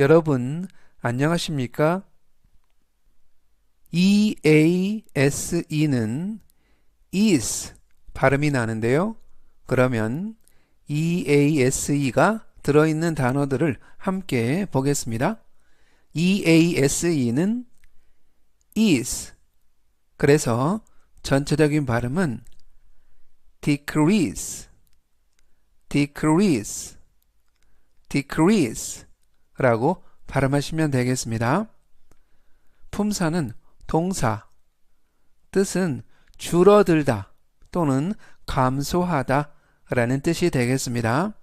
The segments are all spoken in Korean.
여러분, 안녕하십니까? EASE는 is 발음이 나는데요. 그러면 EASE가 들어있는 단어들을 함께 보겠습니다. EASE는 is 그래서 전체적인 발음은 decrease, decrease, decrease 라고 발음하시면 되겠습니다. 품사는 동사, 뜻은 줄어들다 또는 감소하다 라는 뜻이 되겠습니다.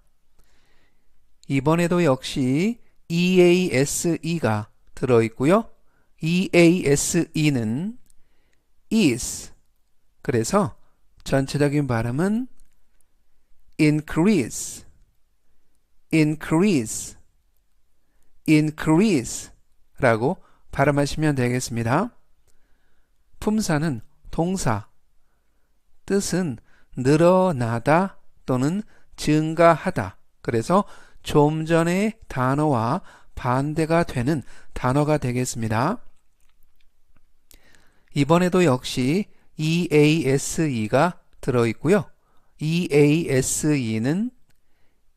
이번에도 역시 EASE가 들어있고요. EASE는 is 그래서 전체적인 발음은 increase, increase, increase 라고 발음하시면 되겠습니다. 품사는 동사, 뜻은 늘어나다 또는 증가하다. 그래서 좀 전의 단어와 반대가 되는 단어가 되겠습니다. 이번에도 역시 EASE가 들어있고요. EASE는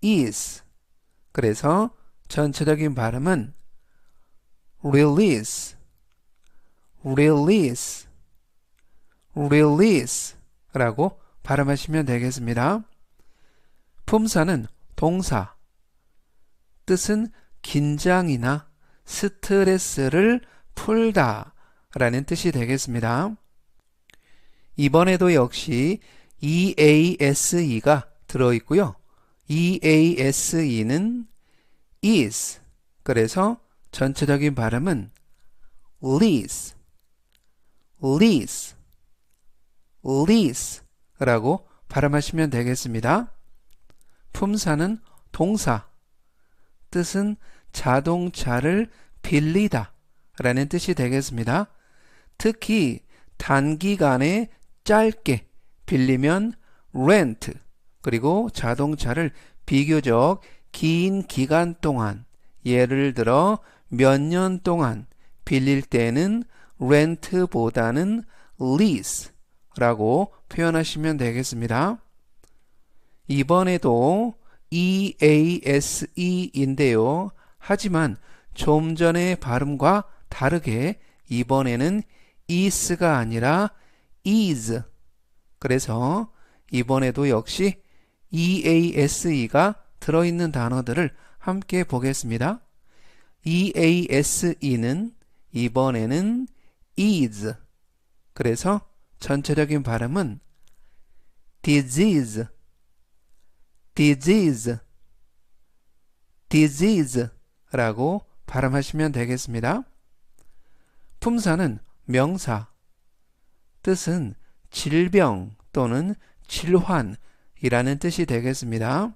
is. 그래서 전체적인 발음은 release, release, release 라고 발음하시면 되겠습니다. 품사는 동사, 뜻은 긴장이나 스트레스를 풀다 라는 뜻이 되겠습니다. 이번에도 역시 EASE가 들어있고요. EASE는 is 그래서 전체적인 발음은 lease, lease, lease 라고 발음하시면 되겠습니다. 품사는 동사, 뜻은 자동차를 빌리다 라는 뜻이 되겠습니다. 특히 단기간에 짧게 빌리면 rent 그리고 자동차를 비교적 긴 기간 동안 예를 들어 몇 년 동안 빌릴 때는 rent보다는 lease라고 표현하시면 되겠습니다. 이번에도 EASE인데요. 하지만 좀 전의 발음과 다르게 이번에는 is가 아니라 is. 그래서 이번에도 역시 EASE가 들어있는 단어들을 함께 보겠습니다. EASE는 이번에는 is. 그래서 전체적인 발음은 disease, disease, disease 라고 발음하시면 되겠습니다. 품사는 명사, 뜻은 질병 또는 질환이라는 뜻이 되겠습니다.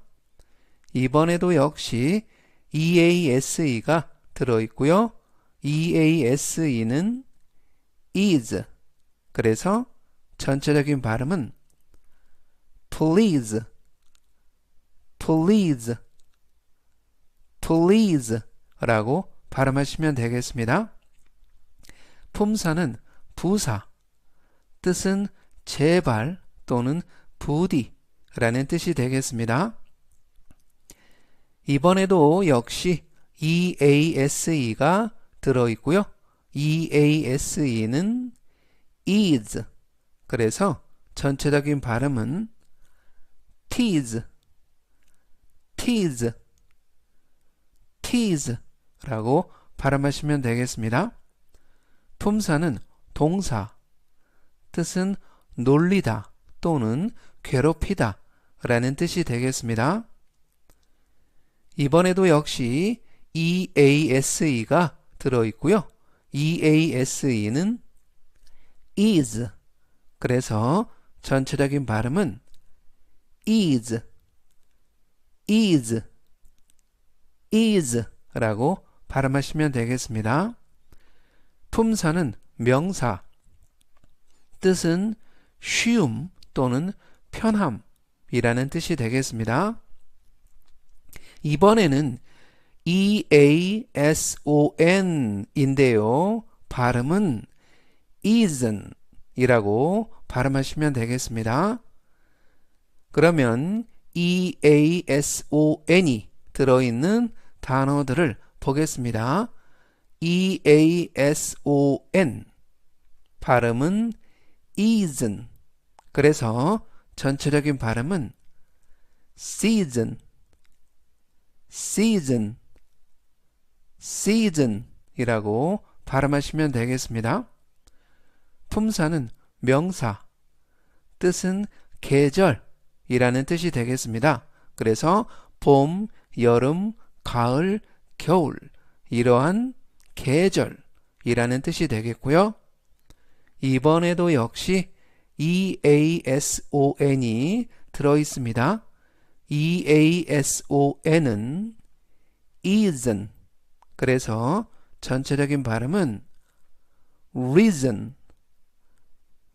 이번에도 역시 EASE가 들어있고요. EASE는 is. 그래서 전체적인 발음은 please, please, please 라고 발음하시면 되겠습니다. 품사는 부사, 뜻은 제발 또는 부디 라는 뜻이 되겠습니다. 이번에도 역시 EASE가 들어있고요. EASE는 is. 그래서 전체적인 발음은 tease, tease, tease 라고 발음하시면 되겠습니다. 품사는 동사, 뜻은 놀리다 또는 괴롭히다 라는 뜻이 되겠습니다. 이번에도 역시 EASE가 들어있고요. EASE는 is. 그래서 전체적인 발음은 is, is, is 라고 발음하시면 되겠습니다. 품사는 명사, 뜻은 쉬움 또는 편함이라는 뜻이 되겠습니다. 이번에는 eason인데요. 발음은 isn 이라고 발음하시면 되겠습니다. 그러면 eason이 들어있는 단어들을 보겠습니다. eason 발음은 isn 그래서 전체적인 발음은 season season season 이라고 발음하시면 되겠습니다. 품사는 명사, 뜻은 계절이라는 뜻이 되겠습니다. 그래서 봄, 여름, 가을, 겨울 이러한 계절이라는 뜻이 되겠고요. 이번에도 역시 eason이 들어 있습니다. Eason은 isn 그래서 전체적인 발음은 reason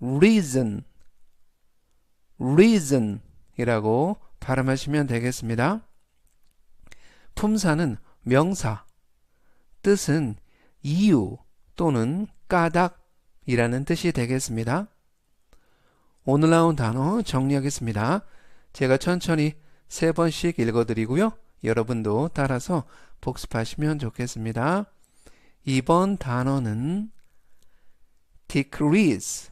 reason reason 이라고 발음하시면 되겠습니다. 품사는 명사, 뜻은 이유 또는 까닭이라는 뜻이 되겠습니다. 오늘 나온 단어 정리하겠습니다. 제가 천천히 세 번씩 읽어드리고요. 여러분도 따라서 복습하시면 좋겠습니다. 이번 단어는 decrease,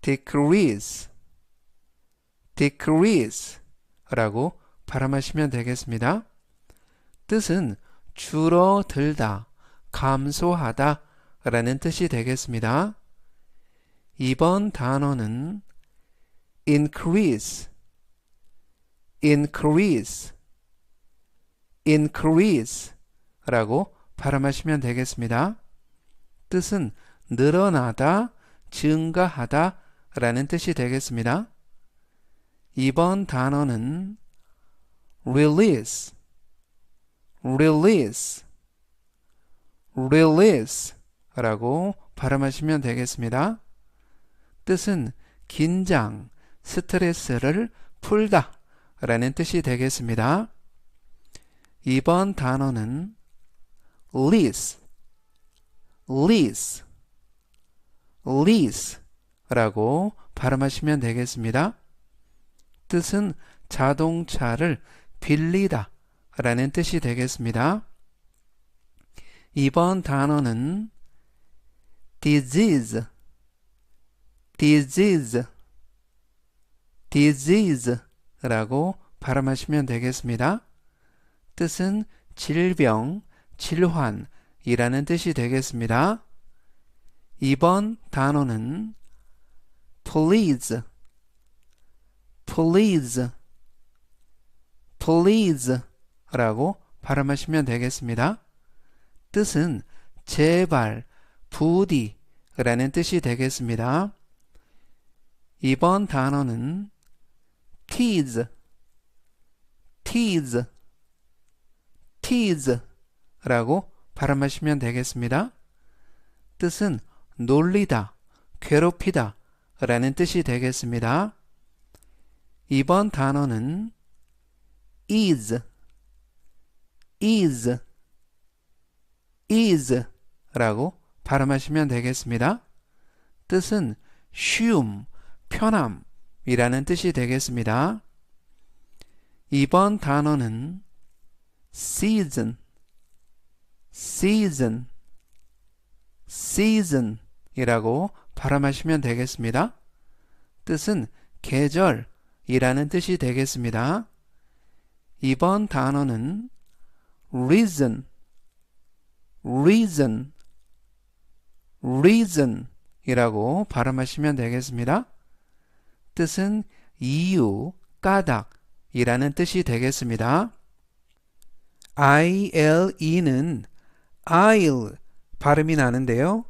decrease, decrease 라고 발음하시면 되겠습니다. 뜻은 줄어들다, 감소하다 라는 뜻이 되겠습니다. 이번 단어는 increase, increase, increase 라고 발음하시면 되겠습니다. 뜻은 늘어나다, 증가하다 라는 뜻이 되겠습니다. 이번 단어는 release, release, release 라고 발음하시면 되겠습니다. 뜻은 긴장, 스트레스를 풀다 라는 뜻이 되겠습니다. 이번 단어는 lease, lease, lease 라고 발음하시면 되겠습니다. 뜻은 자동차를 빌리다 라는 뜻이 되겠습니다. 이번 단어는 disease, disease, disease 라고 발음하시면 되겠습니다. 뜻은 질병, 질환이라는 뜻이 되겠습니다. 이번 단어는 please, please, please 라고 발음하시면 되겠습니다. 뜻은 제발, 부디 라는 뜻이 되겠습니다. 이번 단어는 tease, tease, tease 라고 발음하시면 되겠습니다. 뜻은 놀리다, 괴롭히다 라는 뜻이 되겠습니다. 이번 단어는 is, is, is 라고 발음하시면 되겠습니다. 뜻은 쉬움, 편함 이라는 뜻이 되겠습니다. 이번 단어는 season, season, season 이라고 발음하시면 되겠습니다. 뜻은 계절이라는 뜻이 되겠습니다. 이번 단어는 reason, reason, reason 이라고 발음하시면 되겠습니다. 뜻은 이유, 까닭 이라는 뜻이 되겠습니다. ILE는 I'll 발음이 나는데요.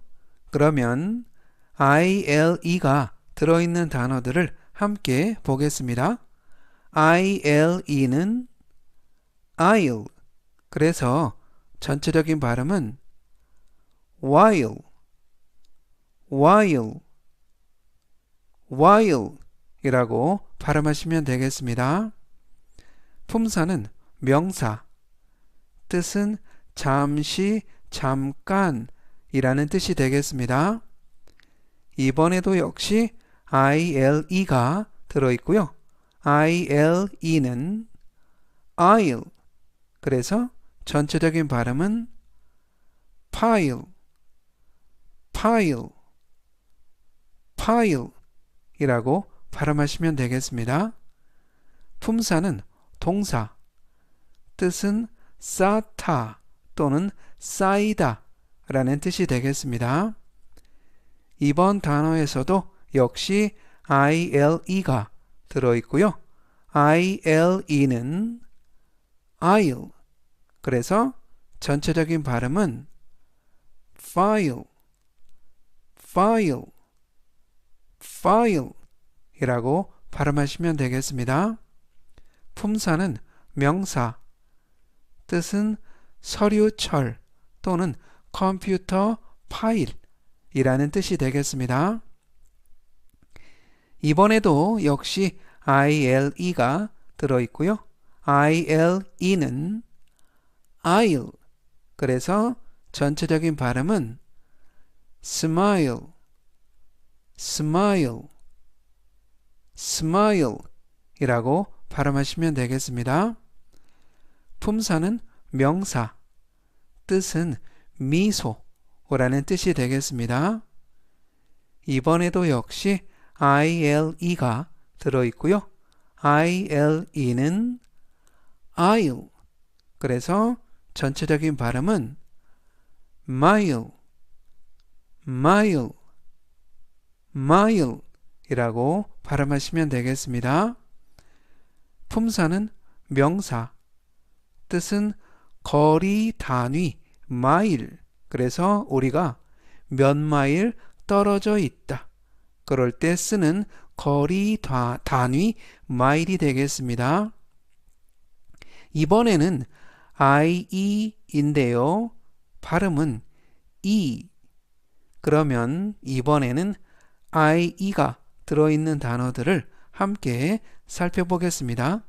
그러면 ILE가 들어있는 단어들을 함께 보겠습니다. ILE는 I'll 그래서 전체적인 발음은 while, while, while 이라고 발음하시면 되겠습니다. 품사는 명사, 뜻은 잠시, 잠깐 이라는 뜻이 되겠습니다. 이번에도 역시 ile가 들어있고요. ile는 I'll 그래서 전체적인 발음은 pile, pile, pile 이라고 발음하시면 되겠습니다. 품사는 동사, 뜻은 쌓다 또는 쌓이다 라는 뜻이 되겠습니다. 이번 단어에서도 역시 ile가 들어있고요. ile는 I'll 그래서 전체적인 발음은 file, file, file 이라고 발음하시면 되겠습니다. 품사는 명사, 뜻은 서류철 또는 컴퓨터 파일이라는 뜻이 되겠습니다. 이번에도 역시 ile가 들어있고요. ile는 I'll 그래서 전체적인 발음은 smile, smile, smile 이라고 발음하시면 되겠습니다. 품사는 명사, 뜻은 미소라는 뜻이 되겠습니다. 이번에도 역시 ile가 들어있고요. ile는 I'll 그래서 전체적인 발음은 mile, mile, mile 이라고 발음하시면 되겠습니다. 품사는 명사, 뜻은 거리 단위, 마일. 그래서 우리가 몇 마일 떨어져 있다. 그럴 때 쓰는 거리 단위 마일이 되겠습니다. 이번에는 IE인데요. 발음은 E. 그러면 이번에는 IE가 들어있는 단어들을 함께 살펴보겠습니다.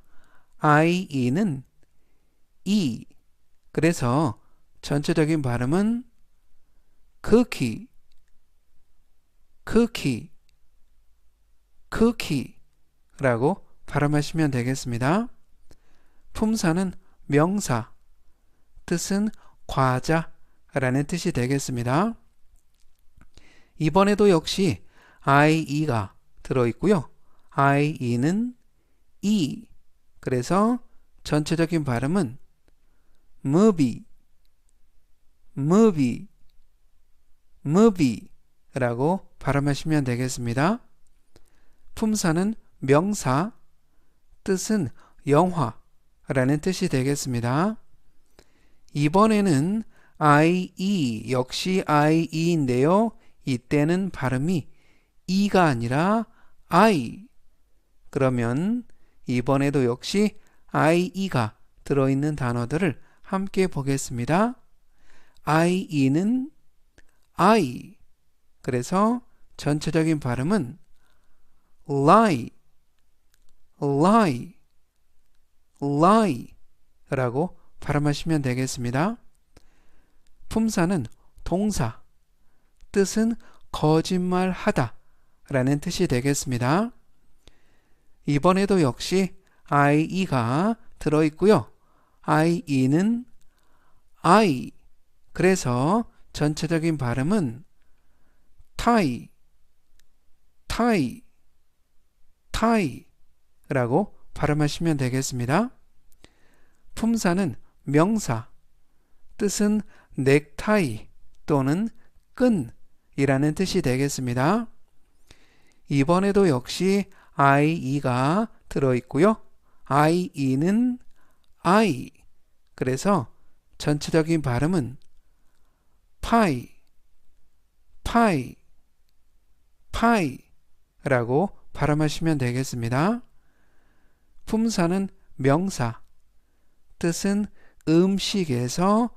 IE는 E. 그래서 전체적인 발음은 cookie, cookie, cookie라고 발음하시면 되겠습니다. 품사는 명사, 뜻은 과자라는 뜻이 되겠습니다. 이번에도 역시 IE가 들어있고요. IE는 E, 그래서 전체적인 발음은 movie, movie, movie라고 발음하시면 되겠습니다. 품사는 명사, 뜻은 영화라는 뜻이 되겠습니다. 이번에는 IE 역시 IE인데요. 이때는 발음이 E가 아니라 I. 그러면 이번에도 역시 IE가 들어있는 단어들을 함께 보겠습니다. IE는 I. 그래서 전체적인 발음은 lie, lie, lie 라고 발음하시면 되겠습니다. 품사는 동사, 뜻은 거짓말하다 라는 뜻이 되겠습니다. 이번에도 역시 IE가 들어있고요. IE는 I, 그래서 전체적인 발음은 tie, tie, tie 라고 발음하시면 되겠습니다. 품사는 명사, 뜻은 넥타이 또는 끈이라는 뜻이 되겠습니다. 이번에도 역시 IE가 들어있고요. IE는 I, 그래서 전체적인 발음은 파이, 파이, 파이 라고 발음하시면 되겠습니다. 품사는 명사, 뜻은 음식에서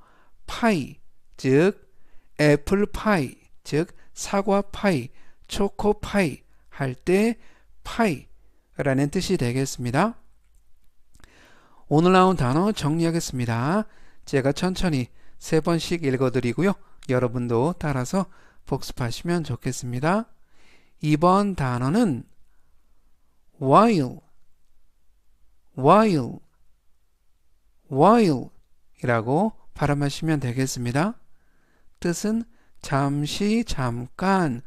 파이, 즉 애플 파이, 즉 사과 파이, 초코 파이 할 때 파이라는 뜻이 되겠습니다. 오늘 나온 단어 정리하겠습니다. 제가 천천히 세 번씩 읽어드리고요. 여러분도 따라서 복습하시면 좋겠습니다. 이번 단어는 while, while, while 이라고 발음하시면 되겠습니다. 뜻은 잠시, 잠깐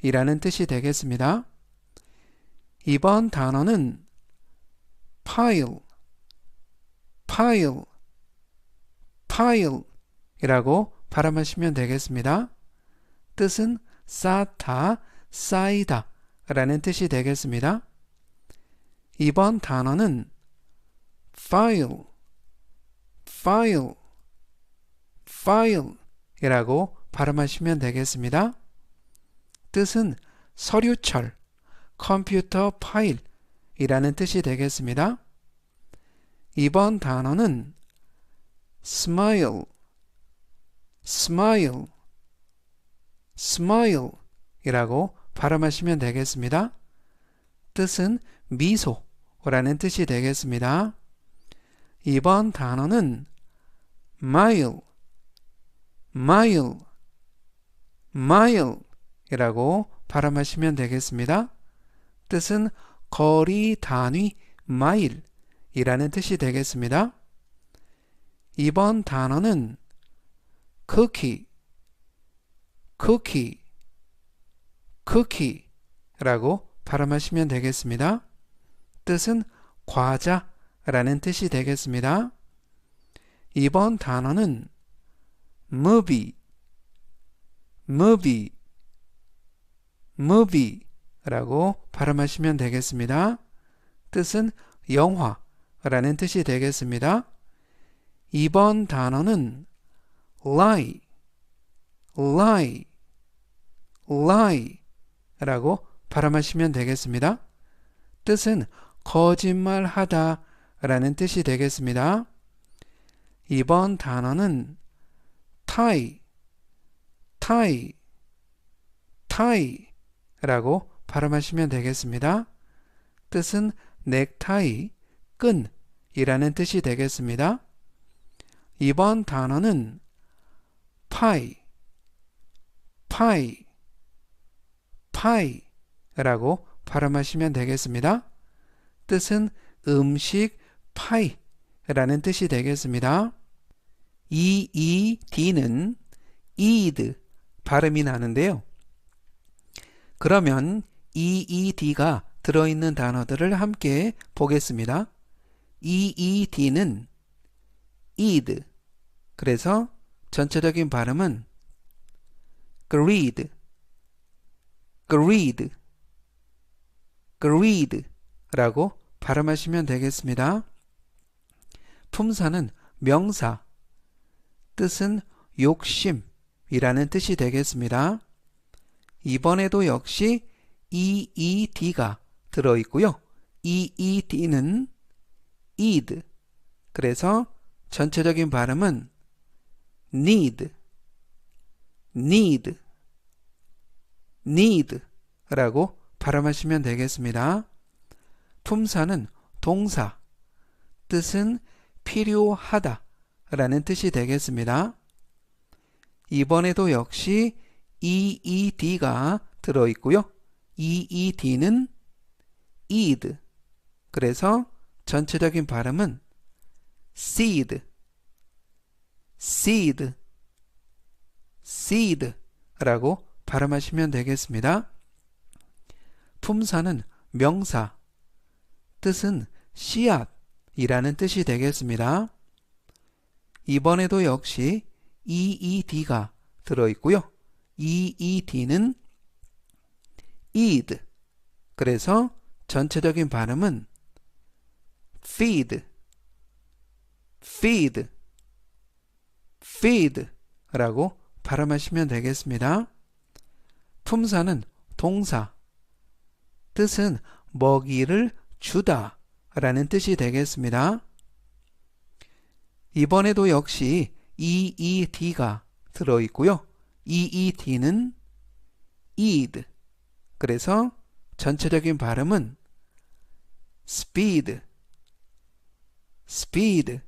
이라는 뜻이 되겠습니다. 이번 단어는 pile, pile, pile 이라고 발음하시면 되겠습니다. 뜻은 쌓다, 쌓이다 라는 뜻이 되겠습니다. 이번 단어는 file, file, file 이라고 발음하시면 되겠습니다. 뜻은 서류철, 컴퓨터 파일 이라는 뜻이 되겠습니다. 이번 단어는 smile, smile, smile 이라고 발음하시면 되겠습니다. 뜻은 미소라는 뜻이 되겠습니다. 이번 단어는 mile, mile, mile 이라고 발음하시면 되겠습니다. 뜻은 거리, 단위, 마일 이라는 뜻이 되겠습니다. 이번 단어는 cookie, cookie, cookie 라고 발음하시면 되겠습니다. 뜻은 과자라는 뜻이 되겠습니다. 이번 단어는 movie, movie 라고 발음하시면 되겠습니다. 뜻은 영화 라는 뜻이 되겠습니다. 이번 단어는 lie, lie, lie 라고 발음하시면 되겠습니다. 뜻은 거짓말하다 라는 뜻이 되겠습니다. 이번 단어는 tie, tie, tie 라고 발음하시면 되겠습니다. 뜻은 넥타이, 끈이라는 뜻이 되겠습니다. 이번 단어는 파이, 파이, 파이 라고 발음하시면 되겠습니다. 뜻은 음식 파이 라는 뜻이 되겠습니다. 디는 이드 발음이 나는데요. 그러면 EED가 들어있는 단어들을 함께 보겠습니다. EED는 ed. 그래서 전체적인 발음은 greed, greed, greed 라고 발음하시면 되겠습니다. 품사는 명사, 뜻은 욕심이라는 뜻이 되겠습니다. 이번에도 역시 EED가 들어있고요. EED는 ed. 그래서 전체적인 발음은 need, need, need 라고 발음하시면 되겠습니다. 품사는 동사, 뜻은 필요하다 라는 뜻이 되겠습니다. 이번에도 역시 EED가 들어있고요. EED는 ed. 그래서 전체적인 발음은 seed, seed, seed 라고 발음하시면 되겠습니다. 품사는 명사, 뜻은 씨앗이라는 뜻이 되겠습니다. 이번에도 역시 EED가 들어있고요. EED는 ed. 그래서 전체적인 발음은 feed, feed, feed 라고 발음하시면 되겠습니다. 품사는 동사, 뜻은 먹이를 주다 라는 뜻이 되겠습니다. 이번에도 역시 EED가 들어있고요. EED는 ed. 그래서 전체적인 발음은 speed, speed,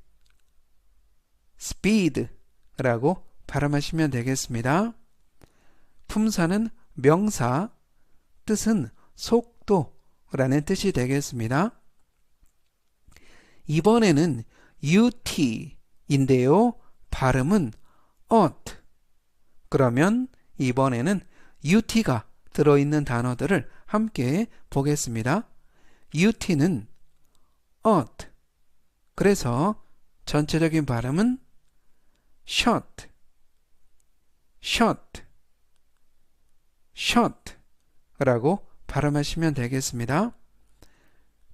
speed 라고 발음하시면 되겠습니다. 품사는 명사, 뜻은 속도라는 뜻이 되겠습니다. 이번에는 ut인데요. 발음은 ought. 그러면 이번에는 ut가 들어있는 단어들을 함께 보겠습니다. ut는 ought. 그래서 전체적인 발음은 shot, shot, shot 라고 발음하시면 되겠습니다.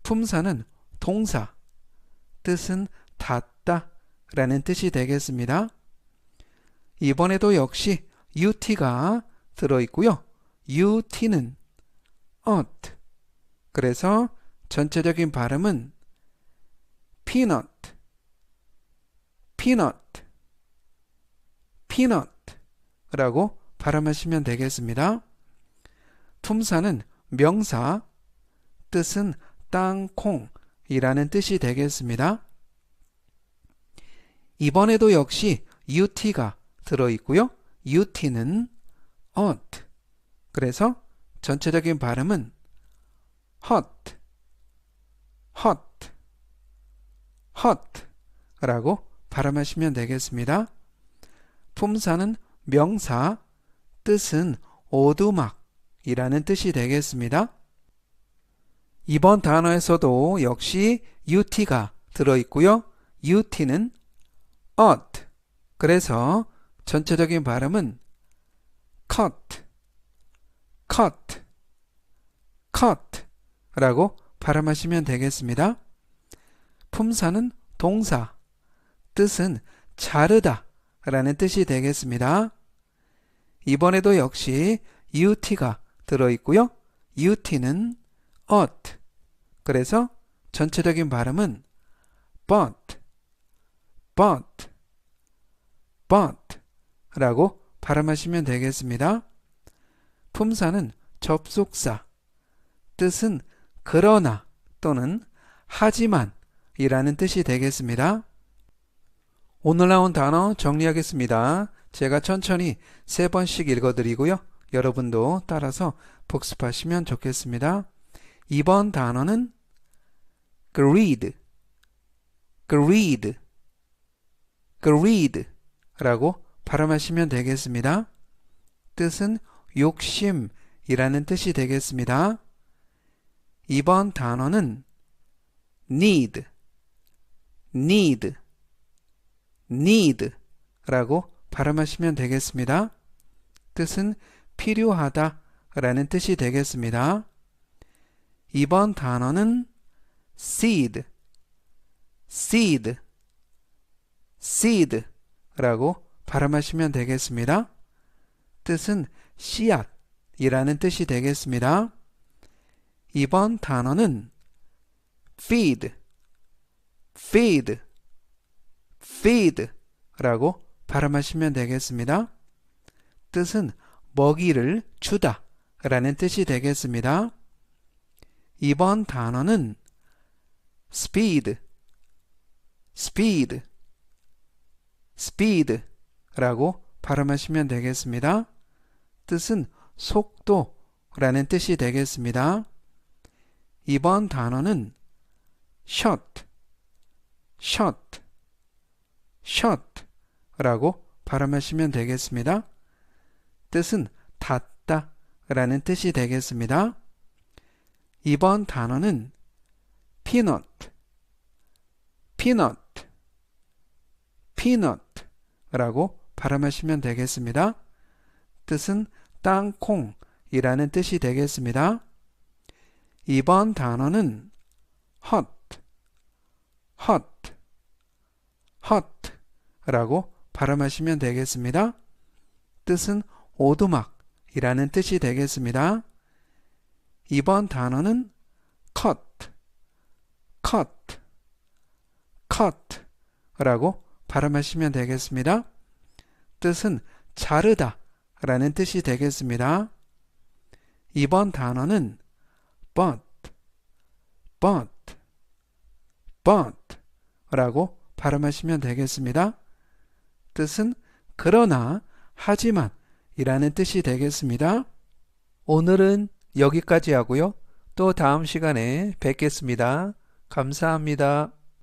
품사는 동사, 뜻은 닿다 라는 뜻이 되겠습니다. 이번에도 역시 ut가 들어있고요. Ut는 ought. 그래서 전체적인 발음은 peanut, peanut, peanut 라고 발음하시면 되겠습니다. 품사는 명사, 뜻은 땅콩이라는 뜻이 되겠습니다. 이번에도 역시 ut가 들어있고요. ut는 ought. 그래서 전체적인 발음은 hot, hot, hot 라고 발음하시면 되겠습니다. 품사는 명사, 뜻은 오두막이라는 뜻이 되겠습니다. 이번 단어에서도 역시 ut가 들어있고요. ut는 ought. 그래서 전체적인 발음은 cut, cut, cut 라고 발음하시면 되겠습니다. 품사는 동사, 뜻은 자르다 라는 뜻이 되겠습니다. 이번에도 역시 ut가 들어있고요. ut는 ought. 그래서 전체적인 발음은 but, but, but 라고 발음하시면 되겠습니다. 품사는 접속사, 뜻은 그러나 또는 하지만 이라는 뜻이 되겠습니다. 오늘 나온 단어 정리하겠습니다. 제가 천천히 세 번씩 읽어드리고요. 여러분도 따라서 복습하시면 좋겠습니다. 이번 단어는 greed, greed, greed 라고 발음하시면 되겠습니다. 뜻은 욕심이라는 뜻이 되겠습니다. 이번 단어는 need, need, need 라고 발음하시면 되겠습니다. 뜻은 필요하다 라는 뜻이 되겠습니다. 이번 단어는 seed, seed, seed 라고 발음하시면 되겠습니다. 뜻은 씨앗이라는 뜻이 되겠습니다. 이번 단어는 feed, feed, feed 라고 발음하시면 되겠습니다. 뜻은 먹이를 주다 라는 뜻이 되겠습니다. 이번 단어는 speed, speed, speed 라고 발음하시면 되겠습니다. 뜻은 속도 라는 뜻이 되겠습니다. 이번 단어는 shot, shot, shot 라고 발음하시면 되겠습니다. 뜻은 닫다 라는 뜻이 되겠습니다. 이번 단어는 peanut, peanut, peanut 라고 발음하시면 되겠습니다. 뜻은 땅콩이라는 뜻이 되겠습니다. 이번 단어는 hot, hot, hot 라고 발음하시면 되겠습니다. 뜻은 오두막이라는 뜻이 되겠습니다. 이번 단어는 cut, cut, cut 라고 발음하시면 되겠습니다. 뜻은 자르다 라는 뜻이 되겠습니다. 이번 단어는 but, but, but 라고 발음하시면 되겠습니다. 뜻은 그러나, 하지만 이라는 뜻이 되겠습니다. 오늘은 여기까지 하고요. 또 다음 시간에 뵙겠습니다. 감사합니다.